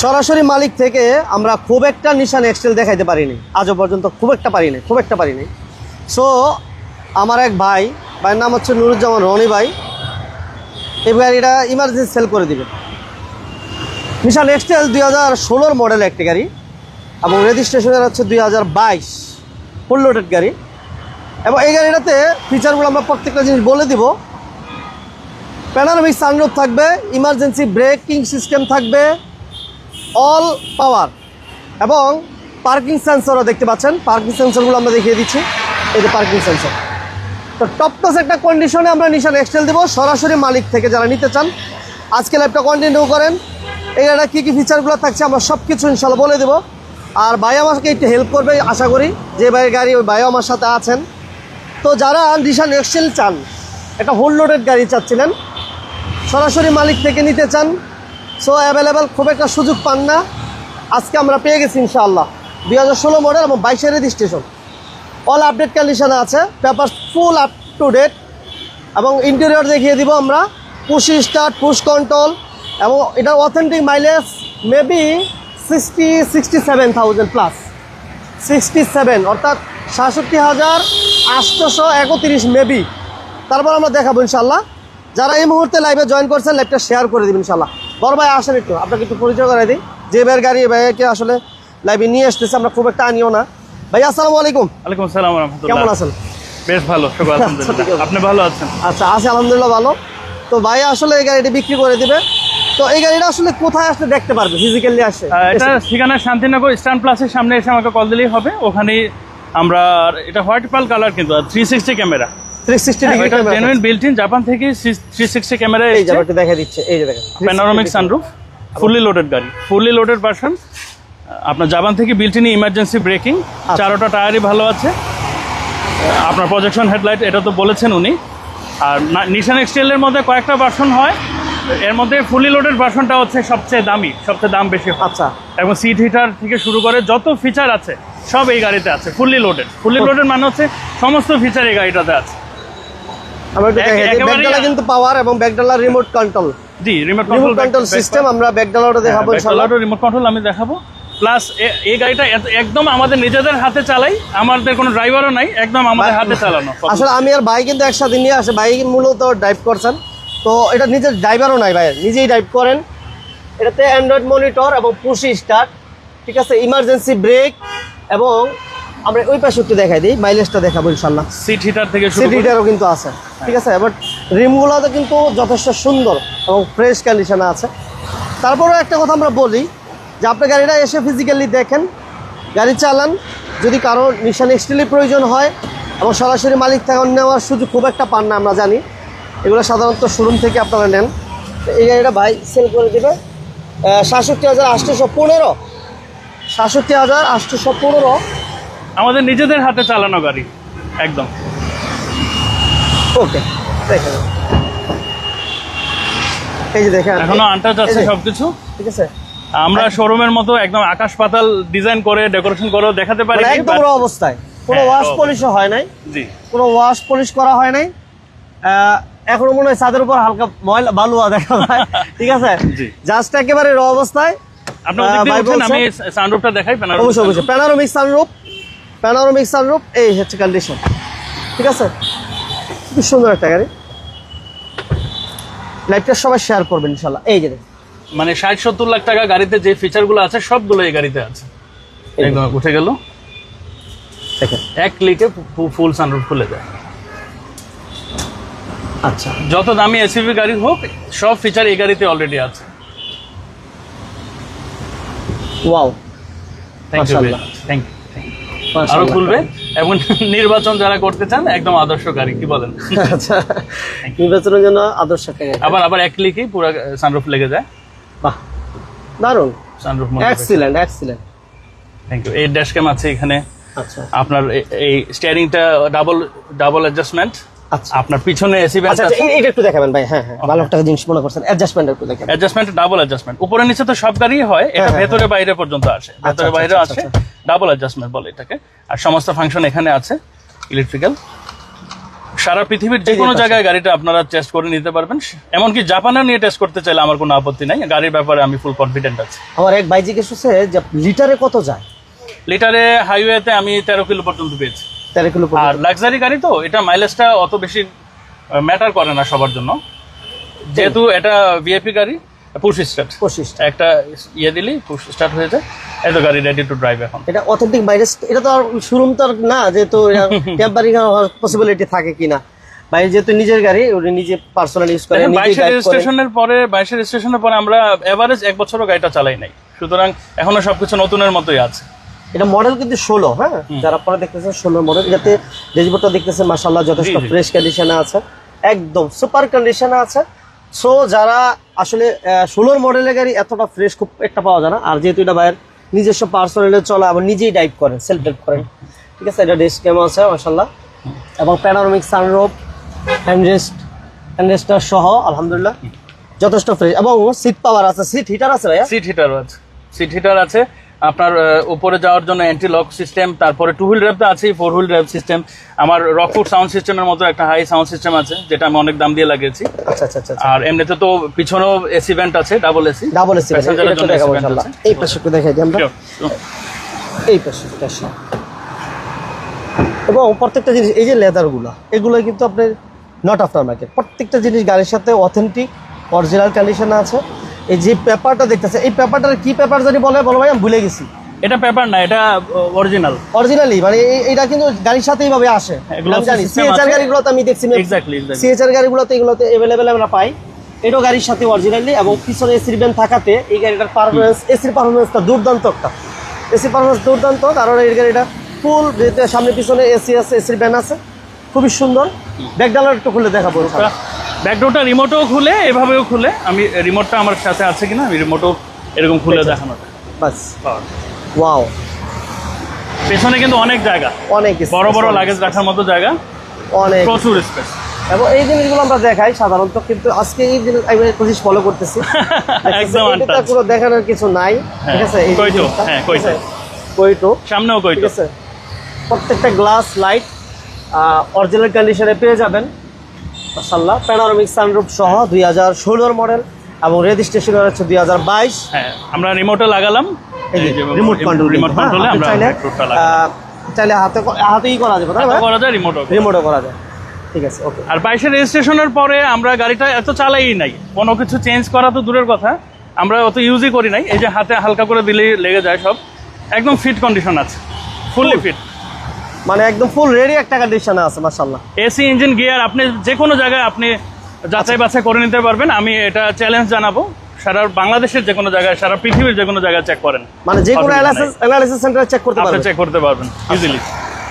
সরাসরি মালিক থেকে আমরা খুব একটা নিশান এক্সেল দেখাইতে পারিনি। আজও পর্যন্ত খুব একটা পারিনি, খুব একটা পারিনি। সো আমার এক ভাই, ভাইয়ের নাম হচ্ছে নুরুজ্জামান রনি ভাই। এই গাড়িটা ইমার্জেন্সি সেল করে দিবে। নিশান এক্সটেল দুই হাজার ষোলোর মডেল একটি গাড়ি এবং রেজিস্ট্রেশনের হচ্ছে দুই হাজার বাইশ ফুল লোডেড গাড়ি। এবং এই গাড়িটাতে ফিচারগুলো আমরা প্রত্যেকটা জিনিস বলে দিব। প্যানারমিক সানরুফ থাকবে ইমার্জেন্সি ব্রেকিং সিস্টেম থাকবে অল পাওয়ার এবং পার্কিং সেন্সরও দেখতে পাচ্ছেন। পার্কিং সেন্সরগুলো আমরা দেখিয়ে দিচ্ছি। এই যে পার্কিং সেন্সর। তো টপ টস একটা কন্ডিশনে আমরা নিশান এক্সটেল দেবো। সরাসরি মালিক থেকে যারা নিতে চান, আজকে ল্যাবটা কন্টিনিউ করেন। এই গাড়িটা কী কী ফিচারগুলো থাকছে আমরা সব কিছু ইনশাল্লাহ বলে দেবো। আর ভাই আমাকে একটু হেল্প করবে, আশা করি। যে ভাইয়ের গাড়ি, ওই ভাইও আমার সাথে আছেন। তো যারা নিশান এক্সেল চান, একটা হোল লোডেড গাড়ি চাচ্ছিলেন, সরাসরি মালিক থেকে নিতে চান সো অ্যাভেলেবেল খুব একটা সুযোগ পান না। আজকে আমরা পেয়ে গেছি ইনশাআল্লাহ। দুই হাজার ষোলো মডেল এবং বাইশের রেজিস্ট্রেশন অল আপডেট কন্ডিশনে আছে। Paper full up to date এবং ইন্টেরিয়র দেখিয়ে দিব আমরা। পুশ স্টার্ট পুশ কন্ট্রোল এবং এটার authentic mileage maybe sixty sixty seven thousand plus sixty seven অর্থাৎ সাতষট্টি হাজার আটশোশো একত্রিশ মেবি তারপর আমরা দেখাবো ইনশাল্লাহ যারা এই মুহূর্তে লাইভে জয়েন করছেন লাইভটা শেয়ার করে দিবেন ইনশাল্লাহ বড় ভাই আসেন একটু আপনাকে একটু পরিচয় করে দিই। যে ভাইয়ের গাড়ি ভাইকে আসলে লাইভে নিয়ে আসতেছে আমরা খুব একটা আনিও না। ভাই আসসালামু আলাইকুম। ওয়ালাইকুম আসসালাম কেমন আছেন? বেশ ভালো আপনি ভালো আছেন? আচ্ছা আছে আলহামদুলিল্লাহ ভালো। তো ভাই আসলে এই গাড়িটি বিক্রি করে দিবে। তো এই গাড়িটা আসলে কোথায় আসলে দেখতে পারবে? ফিজিক্যালি আসে। এটা ঠিকানা শান্তিনগর স্ট্যান্ড প্লাসের সামনে এসে আমাকে কল দিলেই হবে। ওখানেই আমরা এটা হোয়াইট পাল কালার কিন্তু three sixty camera three sixty degree এটা জেনুইন বিল্ট ইন জাপান থেকে ক্যামেরা এই দেখা দিচ্ছে এই যে দেখেন প্যানোরামিক সানরুফ ফুললি লোডেড গাড়ি। ফুললি লোডেড ভার্সন আপনার জাপান থেকে বিল্ট ইন ইমার্জেন্সি ব্রেকিং চারোটা টায়ারই ভালো আছে। আপনার প্রজেকশন হেডলাইট এটা তো বলেছেন উনি। আর নিশান এক্সটেলের মধ্যে কয়েকটা ভার্সন হয়। এর মধ্যে ফুলি লোডেড ভার্সনটা হচ্ছে সবচেয়ে দামি সবচেয়ে দাম বেশি আচ্ছা। এবং সিট হিটার থেকে শুরু করে যত ফিচার আছে সব এই গাড়িতে আছে ফুললি লোডেড ফুললি লোডেড মানে হচ্ছে সমস্ত ফিচার এই গাড়িটাতে আছে। আমরা একটু দেখাই ব্যাকডালা কিন্তু পাওয়ার এবং ব্যাকডালা রিমোট কন্ট্রোল জি রিমোট রিমোট কন্ট্রোল সিস্টেম আমরা ব্যাকডালাটা দেখাবো ইনশাআল্লাহ। রিমোট কন্ট্রোল আমি দেখাবো। প্লাস এই গাড়িটা একদম আমাদের নিজেদের হাতে চালাই আমাদের কোনো ড্রাইভারও নাই একদম আমাদের হাতে চালানো আসলে আমি আর ভাই কিন্তু একসাথে নিয়ে আসে ভাই মূলত ড্রাইভ করছেন। তো এটা নিজের ড্রাইভারও নাই ভাই নিজেই ড্রাইভ করেন। এটাতে অ্যান্ড্রয়েড মনিটর এবং পুশি স্টার্ট ঠিক আছে? ইমার্জেন্সি ব্রেক এবং আমরা ওই পাশে একটু দেখাই দিই মাইলেজটা দেখাবো ইনশাল্লাহ সিট হিটার থেকে সিট হিটারও কিন্তু আছে ঠিক আছে? বাট রিমগুলোতে কিন্তু যথেষ্ট সুন্দর এবং ফ্রেশ কন্ডিশনে আছে। তারপরেও একটা কথা আমরা বলি যে আপনি গাড়িটা এসে ফিজিক্যালি দেখেন গাড়ি চালান যদি কারও নিশান এক্সটেলি প্রয়োজন হয় এবং সরাসরি মালিক থেকে নেওয়ার সুযোগ খুব একটা পান না আমরা জানি। এগুলো সাধারণত শোরুম থেকে আপনারা নেন। এই গাড়িটা ভাই সেল করে দেবে। সাতষট্টি হাজার আটশোশো পনেরো। সাতষট্টি হাজার আটশোশো পনেরো আমাদের নিজেদের হাতে চালানো গাড়ি একদম। ওকে এই যে দেখেন এখনও আনটাচ আছে সবকিছু? ঠিক আছে? আমরা শোরুমের মতো একদম আকাশ পাতাল ডিজাইন করে ডেকোরেশন করে দেখাতে পারি মানে একদম র অবস্থায়। কোনো হ্যাঁ, ওয়াশ পলিশও হয় নাই। জি। কোনো ওয়াশ পলিশ করা হয় নাই। এখনও মনে হয় ছাদের উপর হালকা ময়লা বালুয়া দেখা যায়। ঠিক আছে? জি। জাস্ট একেবারে র অবস্থায়। আপনি ওদিক আহ, দিয়ে ভাই আমি সানরুফটা দেখাই প্যানারো অবশ্যই। অবশ্যই প্যানারোমিক সানরূপ প্যানারোমিক সানরূপ এই হচ্ছে কন্ডিশন ঠিক আছে? খুব সুন্দর একটা গাড়ি। লাইভটা সবাই শেয়ার করবেন ইনশাল্লাহ এই যে। মানে ষাট সত্তর লাখ টাকা গাড়িতে যে ফিচারগুলো আছে সবগুলো এই গাড়িতে আছে। একদম উঠে গেল। দেখেন। এক ক্লিকে ফুল সানরুফ খুলে যায়। আচ্ছা। যত দামি এসইভি গাড়ি হোক সব ফিচার এই গাড়িতে অলরেডি আছে। Wow thank you. Thank you আরও খুলবে? এবং নির্বাচন যারা করতে চান একদম আদর্শ গাড়ি কি বলেন? আচ্ছা। নির্বাচনের জন্য আদর্শ গাড়ি। আবার আবার এক ক্লিকেই পুরো সানরুফ লেগে যায়। বাহ। দারুণ sunroof excellent excellent thank you এই ড্যাশ ক্যাম আছে এখানে। আচ্ছা। আপনার এই স্টিয়ারিংটা ডাবল ডাবল অ্যাডজাস্টমেন্ট আচ্ছা। আপনার পিছনে এসি ব্যান্ড আচ্ছা আচ্ছা, এইটা একটু দেখাবেন ভাই। হ্যাঁ হ্যাঁ ভালো একটা জিনিস মনে করছেন। অ্যাডজাস্টমেন্ট একটু দেখাবেন অ্যাডজাস্টমেন্ট ডাবল অ্যাডজাস্টমেন্ট উপরে নিচে তো সব গাড়ি হয়। এটা হ্যাঁ, ভেতরে বাইরে পর্যন্ত আসে। ভেতরে আচ্ছা, বাইরে আচ্ছা, আছে ডাবল অ্যাডজাস্টমেন্ট বলে এটাকে। আর সমস্ত ফাংশন এখানে আছে ইলেকট্রিক্যাল সারা পৃথিবীর যে কোনো জায়গায় গাড়িটা আপনারা টেস্ট করে নিতে পারবেন। এমনকি জাপানে নিয়ে টেস্ট করতে চাইলে আমার কোনো আপত্তি নাই। গাড়ির ব্যাপারে আমি ফুল কনফিডেন্ট আছি। আমার এক ভাই জিজ্ঞেস করছে যে লিটারে কত যায়? লিটারে হাইওয়েতে আমি তেরো কিলো পর্যন্ত পেয়েছি। তেরো কিলো আর লাক্সারি গাড়ি তো এটা মাইলেজটা অত বেশি ম্যাটার করে না সবার জন্য। যেহেতু এটা ভিআইপি গাড়ি পুশ স্টার্ট পঁচিশ একটা ইয়ে দিলেই পুশ স্টার্ট হয়ে যায়। এত গাড়ি রেডি টু ড্রাইভ এখন। এটা অথেন্টিক বাইরে এটা তো আর শোরুম তো না যেহেতু টেম্পারিং পসিবিলিটি থাকে কিনা। যেহেতু নিজের গাড়ি নিজে পার্সোনাল ইউজ করে বাইশের রেজিস্ট্রেশনের পরে বাইশের রেজিস্ট্রেশনের পরে আমরা এভারেজ এক বছরও গাড়িটা চালাই নাই। সুতরাং এখনও সবকিছু নতুনের মতোই আছে। এটা মডেল কিন্তু ষোলো হ্যাঁ? যারা পরে দেখতেছেন ষোলো মডেল এটাতে ড্যাশবোর্ডটা দেখতেছেন মাসাল্লাহ যথেষ্ট। ফ্রেশ কন্ডিশনে আছে। একদম সুপার কন্ডিশনে আছে। সো যারা আসলে ষোলোর মডেলের গাড়ি এতটা ফ্রেশ খুব একটা পাওয়া যায় না। আর যেহেতু এটা বাইরের নিজস্ব পার্সোনালে চলা, আবার নিজেই ড্রাইভ করেন সেলফ ড্রাইভ করেন। ঠিক আছে? এটা ডেস্ক ক্যাম আছে মাসাল্লাহ এবং প্যানারোমিক সানরোপ হ্যান্ডরেস্ট হ্যান্ডরেস্টার সহ, আলহামদুলিল্লাহ। যথেষ্ট ফ্রেশ এবং সিট পাওয়ার আছে সিট হিটার আছে ভাইয়া? সিট হিটার আছে। সিট হিটার আছে। আপনার উপরে যাওয়ার জন্য অ্যান্টি লক সিস্টেম তারপরে টু হুইল ড্রাইভ তো আছেই ফোর হুইল ড্রাইভ সিস্টেম আমার রকফুট সাউন্ড সিস্টেমের মতো একটা হাই সাউন্ড সিস্টেম আছে যেটা আমি অনেক দাম দিয়ে লাগিয়েছি। আচ্ছা আচ্ছা আচ্ছা আর এমনিতে তো পিছনেও এসি ভেন্ট আছে ডাবল এসি ডাবল এসি এই পাশে একটু দেখাই দিই আমরা। এই পাশে এবং প্রত্যেকটা জিনিস এই যে লেদারগুলো এগুলো কিন্তু আপনার নট আফটার মার্কেট প্রত্যেকটা জিনিস গাড়ির সাথে অথেন্টিক অরিজিনাল কন্ডিশনে আছে। এই যে পেপারটা দেখতেছে এই পেপারটার কি পেপার জানি বলে বলো ভাই আমি ভুলে গেছি। এটা পেপার না এটা অরিজিনাল অরিজিনালি মানে এইটা কিন্তু গাড়ির সাথে এইভাবে আসে। আমি জানি সিএচআর। গাড়িগুলোতে আমি দেখছি এক্স্যাক্টলি সিএচআর গাড়িগুলোতে এগুলোতে অ্যাভেলেবেল আমরা পাই। এটাও গাড়ির সাথে অরিজিনালি এবং পিছনে এসির ব্যান থাকাতে এই গাড়িটার পারফরমেন্স এসির পারফরমেন্সটা দুর্দান্ত একটা এসির পারফরমেন্স দুর্দান্ত কারণ এই গাড়িটা ফুল সামনে পিছনে এসি আছে এসির ব্যান আছে। খুবই সুন্দর। ব্যাকডালার একটু খুলে দেখাবো। ব্যাকডোরটা রিমোটও খুলে এভাবেও খুলে। আমি রিমোটটা আমার সাথে আছে কিনা আমি রিমোটও এরকম খুলে দেখানো। বাস। ওয়াও পেছনে কিন্তু অনেক জায়গা। অনেক বড় বড় লাগেজ রাখার মতো জায়গা। অনেক। প্রচুর স্পেস এবং এই জিনিসগুলো আমরা দেখাই সাধারণত কিন্তু আজকে এই জিনিস আমি ফলো করতেছি। একদম এটা। কোনো দেখানোর কিছু নাই ঠিক আছে? কইটো, হ্যাঁ, কইটো। আছে? কইটো সামনেও ঠিক কইতো আছে। প্রত্যেকটা গ্লাস লাইট অরিজিনাল কন্ডিশনে পেয়ে যাবেন। মাসাল্লাহ প্যানোরামিক সানরুফ সহ দুই হাজার ষোলোর মডেল এবং রেজিস্ট্রেশন হচ্ছে দুই হাজার বাইশ। হ্যাঁ আমরা রিমোটে লাগালাম। রিমোট কন্ট্রোল রিমোট কন্ট্রোলে আমরা চাইলে হাতে হাতেই করা যাবে তাই করা যায় রিমোটও রিমোটও করা যায়। ঠিক আছে ওকে আর বাইশের রেজিস্ট্রেশনের পরে আমরা গাড়িটা এত চালাই নাই। কোনো কিছু চেঞ্জ করা তো দূরের কথা। আমরা অত ইউজই করি নাই। এই যে হাতে হালকা করে দিলেই লেগে যায় সব। একদম ফিট কন্ডিশন আছে। ফুললি ফিট মানে একদম ফুল রেডি একটা কন্ডিশনে আছে মাসাল্লাহ এসি ইঞ্জিন গিয়ার আপনি যে কোনো জায়গায় আপনি যাচাই বাছাই করে নিতে পারবেন। আমি এটা চ্যালেঞ্জ জানাব। সারা বাংলাদেশের যে কোনো জায়গায় সারা পৃথিবীর যে কোনো জায়গায় চেক করেন। মানে যে কোনো অ্যানালিসিস অ্যানালিসিস সেন্টারে চেক করতে পারবেন। চেক করতে পারবেন ইজিলি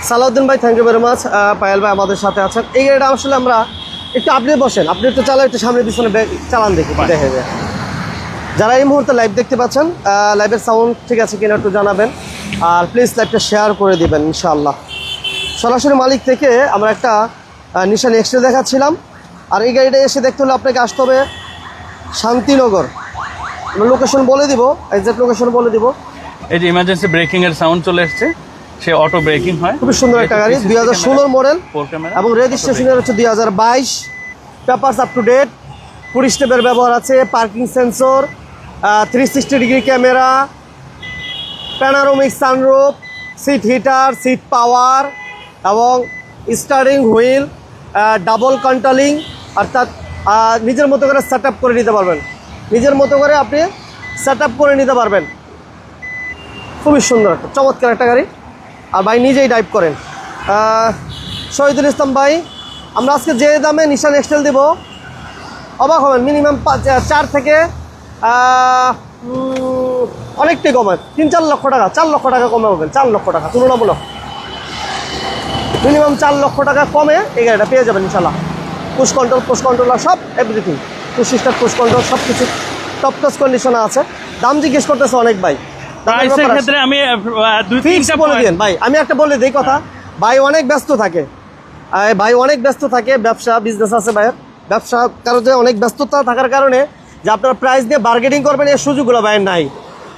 সালাউদ্দিন ভাই thank you very much Payel ভাই আমাদের সাথে আছেন। এই গাড়িটা আসলে আমরা একটু আপনি বসেন। আপনি একটু চালান একটু সামনে পিছনে চালান দেখি দেখে যায় যারা এই মুহূর্তে লাইভ দেখতে পাচ্ছেন লাইভের সাউন্ড ঠিক আছে কিনা একটু জানাবেন। আর প্লিজ লাইভটা শেয়ার করে দিবেন ইনশাআল্লাহ। সরাসরি মালিক থেকে আমরা একটা নিশান এক্সরে দেখাচ্ছিলাম। আর এই গাড়িটা এসে দেখতে হলে আপনাকে আসতে হবে শান্তিনগর। লোকেশন বলে দিব এক্সাক্ট লোকেশন বলে দিব। এই যে ইমার্জেন্সি ব্রেকিং এর সাউন্ড চলে এসছে সে অটো ব্রেকিং হয়। খুবই সুন্দর একটা গাড়ি দুই হাজার ষোলোর মডেল এবং রেজিস্ট্রেশনের হচ্ছে দুই হাজার বাইশ। পেপার্স আপ টু ডেট পুরি স্টেপের ব্যবহার আছে parking sensor three sixty degree camera panoramic sunroof seat heater seat power এবং স্টারিং হুইল ডাবল কন্ট্রোলিং অর্থাৎ নিজের মতো করে সেট করে নিতে পারবেন। নিজের মতো করে আপনি সেট করে নিতে পারবেন। খুবই সুন্দর একটা চমৎকার একটা গাড়ি। আর ভাই নিজেই ড্রাইভ করেন। শহীদুল ইসলাম ভাই, আমরা আজকে যে দামে নিশান এক্সটেল দিব, অবাক হবেন মিনিমাম চার থেকে অনেকটাই কমে, তিন চার লক্ষ টাকা, চার লক্ষ টাকা কমে পাবেন চার লক্ষ টাকা, তুলনামূলক। মিনিমাম চার লক্ষ টাকা কমে এই গাড়িটা পেয়ে যাবেন ইনশাল্লাহ পুশ কন্ট্রোল পুশ কন্ট্রোলার সব everything push star push control সব কিছু টপ টাচ কন্ডিশনে আছে। দাম জিজ্ঞেস করতেছে অনেক ভাই। ক্ষেত্রে আমি বলে দিন। ভাই আমি একটা বলে দিই কথা। ভাই অনেক ব্যস্ত থাকে। ভাই অনেক ব্যস্ত থাকে। ব্যবসা বিজনেস আছে ভাইয়ের। ব্যবসা কারোর যে অনেক ব্যস্ততা থাকার কারণে যে আপনার প্রাইস দিয়ে বার্গেনিং করবেন এই সুযোগগুলো ভাইয়ের নাই।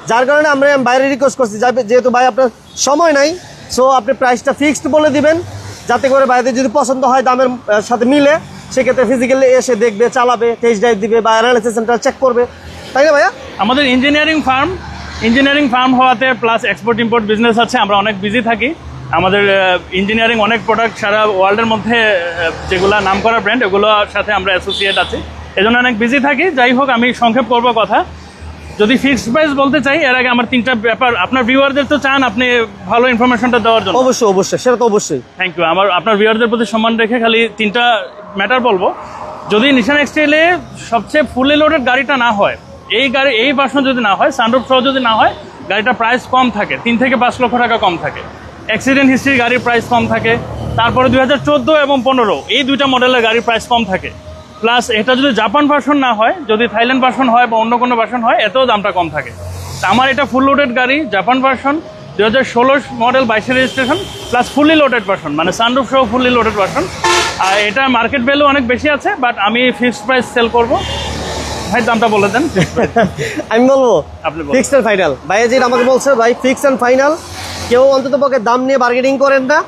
যার কারণে আমরা বাইরে রিকোয়েস্ট করছি। যেহেতু ভাই আপনার সময় নাই সো আপনি প্রাইসটা ফিক্সড বলে দিবেন, যাতে করে বাইরে যদি পছন্দ হয় দামের সাথে মিলে, সেক্ষেত্রে ফিজিক্যালি এসে দেখবে, চালাবে টেস্ট ড্রাইভ দিবে বা অ্যানালিসিস সেন্টার চেক করবে। তাই না ভাইয়া? আমাদের ইঞ্জিনিয়ারিং ফার্ম ইঞ্জিনিয়ারিং ফার্ম হওয়াতে প্লাস এক্সপোর্ট ইম্পোর্ট বিজনেস আছে, আমরা অনেক বিজি থাকি। আমাদের ইঞ্জিনিয়ারিং অনেক প্রোডাক্ট সারা ওয়ার্ল্ডের মধ্যে যেগুলো নাম করা ব্র্যান্ড ওগুলোর সাথে আমরা অ্যাসোসিয়েট আছি। এজন্য অনেক বিজি থাকি। যাই হোক, আমি সংক্ষেপ করব কথা। যদি ফিক্সড প্রাইস বলতে চাই এর আগে আমার তিনটা ব্যাপার। আপনার ভিউয়ারদের তো চান আপনি ভালো ইনফরমেশনটা দেওয়ার জন্য। অবশ্যই অবশ্যই সেটা তো অবশ্যই। থ্যাংক ইউ আমার আপনার ভিউয়ারদের প্রতি সম্মান রেখে খালি তিনটা ম্যাটার বলব। যদি নিশান এক্সটাইলে সবচেয়ে ফুলি লোডেড গাড়িটা না হয় এই গাড়ি এই ভার্সন যদি না হয় সানরুফ সহ যদি না হয় গাড়িটা প্রাইস কম থাকে। তিন থেকে পাঁচ লক্ষ টাকা কম থাকে। অ্যাক্সিডেন্ট হিস্ট্রি গাড়ির প্রাইস কম থাকে। তারপরে দুই হাজার চোদ্দ এবং পনেরো এই দুইটা মডেলের গাড়ির প্রাইস কম থাকে। প্লাস এটা যদি জাপান ভার্সন না হয় যদি থাইল্যান্ড ভার্সন হয় বা অন্য কোনো ভার্সন হয় এতেও দামটা কম থাকে। তা আমার এটা ফুল লোডেড গাড়ি জাপান ভার্সন দু হাজার ষোলো মডেল বাইশের registration plus fully loaded version মানে সানরুফ সহ ফুলি লোডেড ভার্সন আর এটা মার্কেট ভ্যালু অনেক বেশি আছে বাট আমি ফিক্সড প্রাইস সেল করব। ভাই দামটা বলে দেন। আমি বলব আপনি ফিক্সড ফাইনাল ভাইয়া যে আমাকে বলছে ভাই ফিক্সড অ্যান্ড ফাইনাল কেউ অন্তত পক্ষে দাম নিয়ে বার্গেনিং করেন না।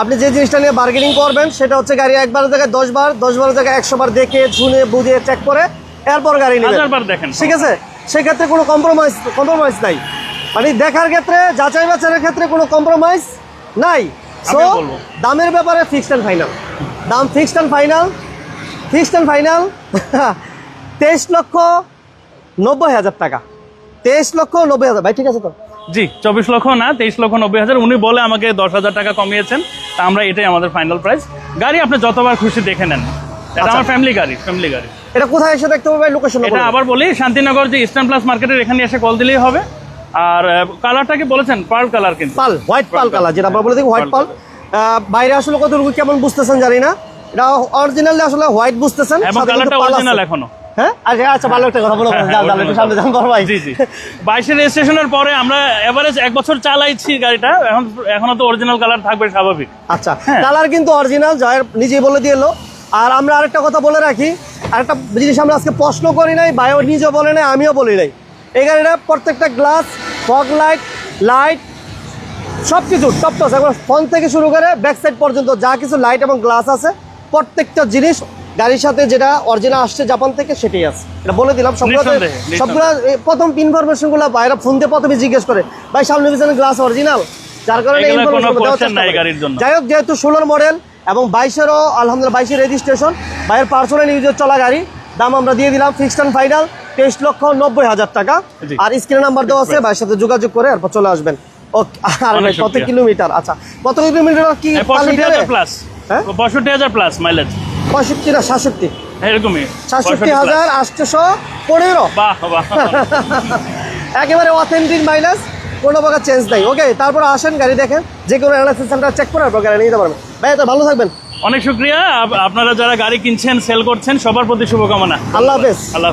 আপনি যে জিনিসটা নিয়ে বার্গেনিং করবেন সেটা হচ্ছে গাড়ি একবার জায়গায় দশ বার দশ বার জায়গায় একশো বার দেখে শুনে বুঝে চেক করে এরপর গাড়ি নেবেন। দেখেন। ঠিক আছে? সেক্ষেত্রে কোনো কম্প্রোমাইজ কম্প্রোমাইজ নাই। মানে দেখার ক্ষেত্রে যাচাই বাছাইয়ের ক্ষেত্রে কোনো কম্প্রোমাইজ নাই। সো দামের ব্যাপারে ফিক্সড অ্যান্ড ফাইনাল দাম fixed and final fixed and final তেইশ লক্ষ নব্বই হাজার টাকা। তেইশ লক্ষ নব্বই হাজার ভাই ঠিক আছে তো? জি চব্বিশ লক্ষ না তেইশ লক্ষ নব্বই হাজার। উনি বলে আমাকে দশ হাজার টাকা কমিয়েছেন। তা আমরা এটাই আমাদের ফাইনাল প্রাইস গাড়ি আপনি যতবার খুশি দেখে নেন। এটা আচ্ছা। আমার ফ্যামিলি গাড়ি ফ্যামিলি গাড়ি। এটা কোথায় এসে দেখতে ভাই? লোকেশন এটা আবার বলি শান্তিনগর যে ইস্টার্ন প্লাস মার্কেটের এখানে এসে কল দিলেই হবে। আর কালারটা কি বলেছেন? পার্ল কালার কিন্তু। পাল হোয়াইট পাল কালার যেটা আমরা বলে দিই হোয়াইট পাল বাইরে আসলে কতটুকু কেমন বুঝতেছেন জানি না। এটা অরিজিনালি আসলে হোয়াইট বুঝতেছেন এবং কালারটা অরিজিনাল এখনও। হ্যাঁ? আচ্ছা আচ্ছা ভালো একটা কথা বলো। হ্যাঁ, যাও যাও একটু সামনে যান বড় ভাই। জি জি। বাইশের রেজিস্ট্রেশনের পরে আমরা এভারেজ এক বছর চালাইছি গাড়িটা। এখন এখনও তো অরিজিনাল কালার থাকবে স্বাভাবিক। আচ্ছা হ্যাঁ। কালার কিন্তু অরিজিনাল জয়ের নিজেই বলে দিয়ে এলো। আর আমরা আরেকটা কথা বলে রাখি আরেকটা জিনিস আমরা আজকে প্রশ্ন করি নাই ভাইও নিজেও বলে নাই আমিও বলি নাই। এই গাড়িটা প্রত্যেকটা গ্লাস ফগ লাইট লাইট সব কিছু টপ টস একবার ফ্রন্ট থেকে শুরু করে ব্যাক সাইড পর্যন্ত যা কিছু লাইট এবং গ্লাস আছে প্রত্যেকটা জিনিস গাড়ির সাথে যেটা অরিজিনাল আসছে জাপান থেকে সেটাই আছে। এটা বলে দিলাম সবগুলো। সবগুলো প্রথম ইনফরমেশনগুলো বাইরে ফোন দিয়ে প্রথমে জিজ্ঞেস করে ভাই সামনে পিছনে গ্লাস অরিজিনাল যার কারণে। যাই হোক যেহেতু ষোলোর মডেল এবং বাইশেরও আলহামদুলিল্লাহ বাইশের রেজিস্ট্রেশন বাইরের পার্সোনাল ইউজের চলা গাড়ি দাম আমরা দিয়ে দিলাম ফিক্সড অ্যান্ড ফাইনাল তেইশ লক্ষ নব্বই হাজার টাকা। আর স্ক্রিনে নাম্বার দেওয়া আছে ভাইয়ের সাথে যোগাযোগ করে এরপর চলে আসবেন। ওকে আর ভাই কত কিলোমিটার? আচ্ছা কত কিলোমিটার কি প্লাস হ্যাঁ? পঁয়ষট্টি হাজার প্লাস মাইলেজ পঁয়ষট্টি না সাতষট্টি? এরকমই। সাতষট্টি হাজার আটশোশো পনেরো। একেবারে অথেন্টিক মাইলেজ কোনো প্রকার চেঞ্জ নাই। ওকে তারপর আসেন গাড়ি দেখেন যে কোনো অ্যানালাইসিস সেন্টার চেক করে পর গাড়ি নিয়ে যেতে পারবেন। ভাই তো ভালো থাকবেন। অনেক শুক্রিয়া। আপনারা যারা গাড়ি কিনছেন সেল করছেন সবার প্রতি শুভকামনা। আল্লাহ হাফেজ। আল্লাহ।